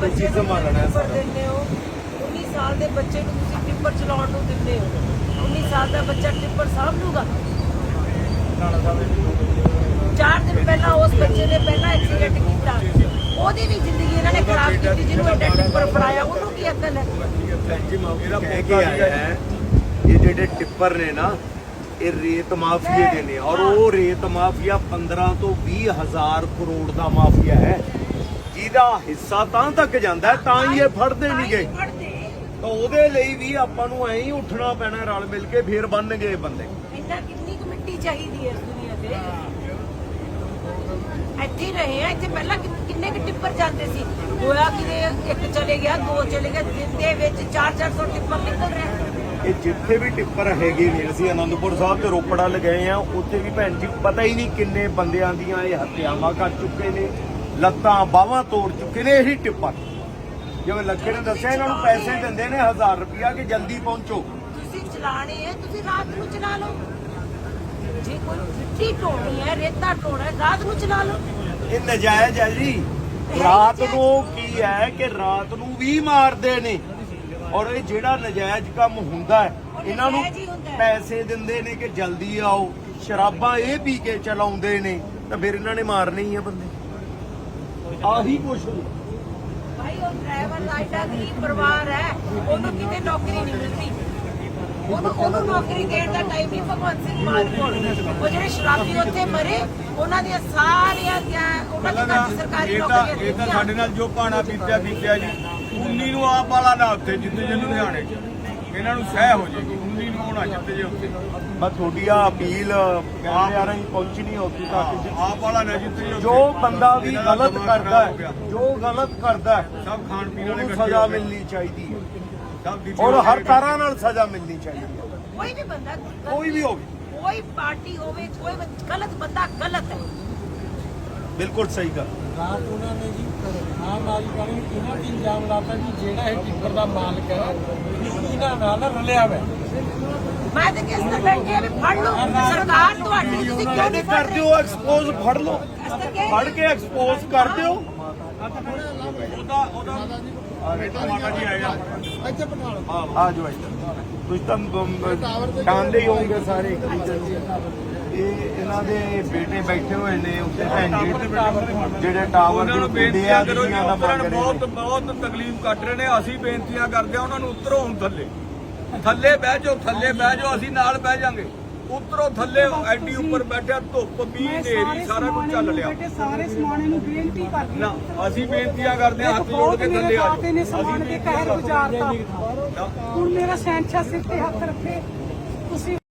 ਬੱਚੇ ਨੂੰ ਸੰਭਾਲਣਾ ਹੈ ਟਿੱਪਰ ਸਾਰਾ। ਦਿੰਦੇ ਹੋ 19 ਸਾਲ ਦੇ ਬੱਚੇ ਨੂੰ ਤੁਸੀਂ ਟਿੱਪਰ ਚਲਾਉਣ ਨੂੰ ਦਿੰਦੇ ਹੋ। 19 ਸਾਲ ਦਾ ਬੱਚਾ ਟਿੱਪਰ ਸਾਂਭ ਲੂਗਾ ਚਾਰ ਦਿਨ ਪਹਿਲਾਂ ਉਸ ਬੱਚੇ ਨੇ ਪਹਿਲਾਂ ਐਕਸੀਡੈਂਟ ਕੀਤਾ। ਉਹਦੀ ਵੀ ਜ਼ਿੰਦਗੀ ਇਹਨਾਂ ਨੇ ਖਰਾਬ ਕੀਤੀ ਜਿਹਨੂੰ ਐਡਾ ਟਿੱਪਰ ਫੜਾਇਆ ਉਹਨੂੰ ਕੀ ਅਕਲ ਹੈ? ਇਹਦਾ ਕਹਿ ਕੇ ਆਇਆ ਹੈ। ਇਹ ਜਿਹੜੇ ਟਿੱਪਰ ਨੇ ਨਾ ਇਹ ਰੇਤ ਮਾਫੀਏ ਦੇ ਨੇ। ਔਰ ਉਹ ਰੇਤ ਮਾਫੀਆ 15 ਤੋਂ 20 ਹਜ਼ਾਰ ਕਰੋੜ ਦਾ ਮਾਫੀਆ ਹੈ। ਜਿਹਦਾ ਹਿੱਸਾ ਤਾਂ ਤੱਕ ਜਾਂਦਾ ਤਾਂ ਹੀ ਇਹ ਫੜਦੇ ਨਹੀਂ ਗਏ ਤਾਂ ਉਹਦੇ ਲਈ ਵੀ ਆਪਾਂ ਨੂੰ ਐਂ ਹੀ ਉੱਠਣਾ ਪੈਣਾ ਰਲ ਮਿਲ ਕੇ ਫੇਰ ਬਣਨਗੇ ਇਹ ਬੰਦੇ। ਇੰਨਾ ਕਿੰਨੀ ਕੁ ਮਿੱਟੀ ਚਾਹੀਦੀ ਹੈ ਇਸ ਦੁਨੀਆ ਤੇ? ਇੱਥੇ ਹੀ ਰਹੇ ਆ ਇੱਥੇ ਪਹਿਲਾਂ ਕਿ- ਕਿੰਨੇ ਕੁ ਟਿੱਪਰ ਜਾਂਦੇ ਸੀ? ਹੋਇਆ ਕਿਤੇ ਇੱਕ ਚਲੇ ਗਿਆ ਦੋ ਚਲੇ ਗਿਆ ਦਿਨ ਦੇ ਵਿੱਚ 4-400 ਟਿੱਪਰ ਨਿਕਲ ਰਹੇ ਇਹ ਜਿੱਥੇ ਵੀ ਟਿੱਪਰ ਹੈਗੇ ਨੇ ਅਸੀਂ ਅਨੰਦਪੁਰ ਸਾਹਿਬ ਤੇ ਰੋਪੜਾ ਲਗਾਏ ਆ ਉੱਥੇ ਵੀ ਭੈਣ ਜੀ ਪਤਾ ਹੀ ਨਹੀਂ ਕਿੰਨੇ ਬੰਦਿਆਂ ਦੀਆਂ ਇਹ ਹੱਤਿਆਵਾਂ ਕਰ ਚੁੱਕੇ ਨੇ। ਲੱਤਾਂ ਬਾਹਾਂ ਤੋੜ ਚੁੱਕੇ ਨੇ ਇਹੀ ਟਿੱਪਰ। ਜਿਵੇਂ ਲੱਖੇ ਨੇ ਦੱਸਿਆ ਇਹਨਾਂ ਨੂੰ ਪੈਸੇ ਦਿੰਦੇ ਨੇ 1000 ਰੁਪਿਆ ਕਿ ਜਲਦੀ ਪਹੁੰਚੋ। ਤੁਸੀਂ ਚਲਾਣੇ ਹੈ ਤੁਸੀਂ ਰਾਤ ਨੂੰ ਚਲਾ ਲਓ। ਜੇ ਕੋਈ ਮਿੱਟੀ ਢੋਣੀ ਹੈ ਰੇਤਾ ਢੋਣਾ ਹੈ ਰਾਤ ਨੂੰ ਚਲਾ ਲਓ। ਇਹ ਨਜਾਇਜ਼ ਹੈ ਜੀ। ਰਾਤ ਨੂੰ ਕੀ ਹੈ ਕਿ ਰਾਤ ਨੂੰ ਵੀ ਮਾਰਦੇ ਨੇ। ਔਰ ਇਹ ਜਿਹੜਾ ਨਜਾਇਜ਼ ਕੰਮ ਹੁੰਦਾ ਹੈ ਇਹਨਾਂ ਨੂੰ। ਪੈਸੇ ਦਿੰਦੇ ਨੇ ਕਿ ਜਲਦੀ ਆਓ। ਸ਼ਰਾਬਾਂ ਇਹ ਪੀ ਕੇ ਚਲਾਉਂਦੇ ਨੇ। ਤਾਂ ਫਿਰ ਇਹਨਾਂ ਨੇ ਮਾਰਨੇ ਹੀ ਆ ਬੰਦੇ। ਆਹੀ ਕੁਛ ਭਾਈ ਉਹ ਡਰਾਈਵਰ ਦਾ ਐਡਾ ਗਰੀਬ ਪਰਿਵਾਰ ਹੈ ਉਹਨੂੰ ਕਿਤੇ ਨੌਕਰੀ ਨਹੀਂ ਮਿਲਦੀ। ਉਹਨੂੰ ਉਹਨੂੰ ਨੌਕਰੀ ਦੇਣ ਦਾ ਟਾਈਮ ਨਹੀਂ ਭਗਵੰਤ ਸਿੰਘ ਮਾਨ ਕੋਲ ਉਹ ਜਿਹੜੇ ਸ਼ਰਾਬੀ ਉੱਥੇ ਮਰੇ ਉਹਨਾਂ ਦੀਆਂ ਸਾਰੀਆਂ ਦੀਆਂ ਉਹਨਾਂ ਦੀ ਤਾਂ ਸਰਕਾਰੀ ਇਹ ਤਾਂ ਨੌਕਰੀਆਂ ਇਹ ਤਾਂ ਦਿੱਤੀਆਂ। ਸਾਡੇ ਨਾਲ ਜੋ ਪਾਣਾ ਪੀਤਿਆ ਬੀਤਿਆ ਜੀ 19 ਨੂੰ ਆਪ ਵਾਲਾ ਨਾ ਉੱਥੇ ਜਿੱਤੇ ਜੇ ਲੁਧਿਆਣੇ ਚ। ਇਹਨਾਂ ਨੂੰ ਸਹਿ ਹੋ ਜਾਏਗੀ 19 ਨੂੰ ਹੋਣਾ ਜਿੱਤੇ ਜੇ ਉੱਥੇ ਬਸ ਤੁਹਾਡੀ ਆ ਅਪੀਲ ਕੈਮਰੇ ਰਾਹੀਂ ਪਹੁੰਚਣੀ ਉੱਥੇ ਤੱਕ ਜੀ। ਆਪ ਵਾਲਾ ਨਾ ਜਿੱਤੇ ਜੇ। ਜੋ ਬੰਦਾ ਵੀ ਗਲਤ ਕਰਦਾ ਹੋ। ਜੋ ਗਲਤ ਕਰਦਾ ਹੈ ਸਭ ਖਾਣ ਪੀਣ ਵਾਲੇ ਇਕੱਠੇ ਸਜ਼ਾ। ਮਿਲਣੀ ਚਾਹੀਦੀ ਹੈ ਔਰ ਹਰ ਤਰ੍ਹਾਂ ਨਾਲ ਸਜ਼ਾ ਮਿਲਣੀ ਚਾਹੀਦੀ ਹੈ ਕੋਈ ਵੀ ਬੰਦਾ ਕੋਈ ਵੀ ਹੋਵੇ ਕੋਈ ਪਾਰਟੀ ਹੋਵੇ ਕੋਈ ਗਲਤ ਬੰਦਾ ਗਲਤ ਹੈ ਬਿਲਕੁਲ ਸਹੀ ਗੱਲ। ਰਾਤ ਉਹਨਾਂ ਨੇ ਜੀ ਆਮ ਆਦਮੀ ਪਾਰਟੀ ਨੇ ਇਹਨਾਂ ਤੇ ਇਲਜ਼ਾਮ ਲਾਤਾ ਵੀ ਜਿਹੜਾ ਇਹ ਟਿੱਪਰ ਦਾ ਮਾਲਕ ਹੈ ਇਹ ਇਹਨਾਂ ਨਾਲ ਰਲਿਆ ਹੋਇਆ ਮੈਂ ਤਾਂ ਕਿਸ ਤਰ੍ਹਾਂ ਬੈਠੇ ਆ ਵੀ ਫੜ ਲਓ। ਸਰਕਾਰ ਤੁਹਾਡੀ ਤੁਸੀਂ ਕਿਉਂ ਕਹਿੰਦੇ ਨਹੀਂ ਕਰ ਫੜ ਰਹੇ ਦਿਓ ਐਕਸਪੋਜ਼ ਫੜ ਲਓ। ਤਾਂ ਫੜ ਕੇ ਐਕਸਪੋਜ਼ ਕਰ ਦਿਓ। ਉਹਦਾ ਉਹਦਾ ਬੇਟਾ ਮਾਤਾ ਜੀ ਆਏਗਾ ਇੱਥੇ ਬਿਠਾ ਲਓ। ਆ ਜਾਓ ਇੱਧਰ ਤੁਸੀਂ ਤਾਂ ਬ- ਜਾਣਦੇ ਹੀ ਹੋਵੋਗੇ ਸਾਰੇ ਇੱਕ ਦੂਜੇ ਨੂੰ ਇਹ ਇਹਨਾਂ ਦੇ ਬੇਟੇ ਬੈਠੇ ਹੋਏ ਨੇ ਉੱਤੇ ਭੈਣ ਜੀ। ਜਿਹੜੇ ਟਾਵਰ ਨੂੰ ਬੇਨਤੀਆਂ ਕਰੋ ਜੀ ਬਹੁਤ। ਬਹੁਤ ਤਕਲੀਫ ਕੱਟ ਰਹੇ ਨੇ। ਅਸੀਂ ਬੇਨਤੀਆਂ ਕਰਦੇ ਆ ਉਹਨਾਂ ਨੂੰ ਉਤਰੋ ਹੁਣ ਥੱਲੇ। ਥੱਲੇ ਬਹਿ ਜਾਓ ਥੱਲੇ ਬਹਿ ਜਾਓ ਅਸੀਂ ਨਾਲ ਬਹਿ ਜਾਾਂਗੇ। ਉਤਰੋ ਥੱਲੇ ਐਡੀ ਉੱਪਰ ਬੈਠਿਆ ਧੁੱਪ ਮੀਂਹ ਹਨੇਰੀ ਸਾਰਾ ਕੁਝ ਚੱਲ ਲਿਆ ਬੇਟੇ ਸਾਰੇ ਸਮਾਣੇ ਨੂੰ ਬੇਨਤੀ ਕਰਦੀ ਨਾ ਅਸੀਂ ਬੇਨਤੀਆਂ ਕਰਦੇ ਆ ਹੱਥ ਜੋੜ ਕੇ ਥੱਲੇ ਆ ਨੇ ਸਮਾਨ ਦੇ ਕਹਿਰ ਗੁਜ਼ਾਰਤਾ। ਹੁਣ ਮੇਰਾ ਸੈਂਚਾ ਸਿਰ ਤੇ ਹੱਥ ਰੱਖੇ। ਤੁਸੀਂ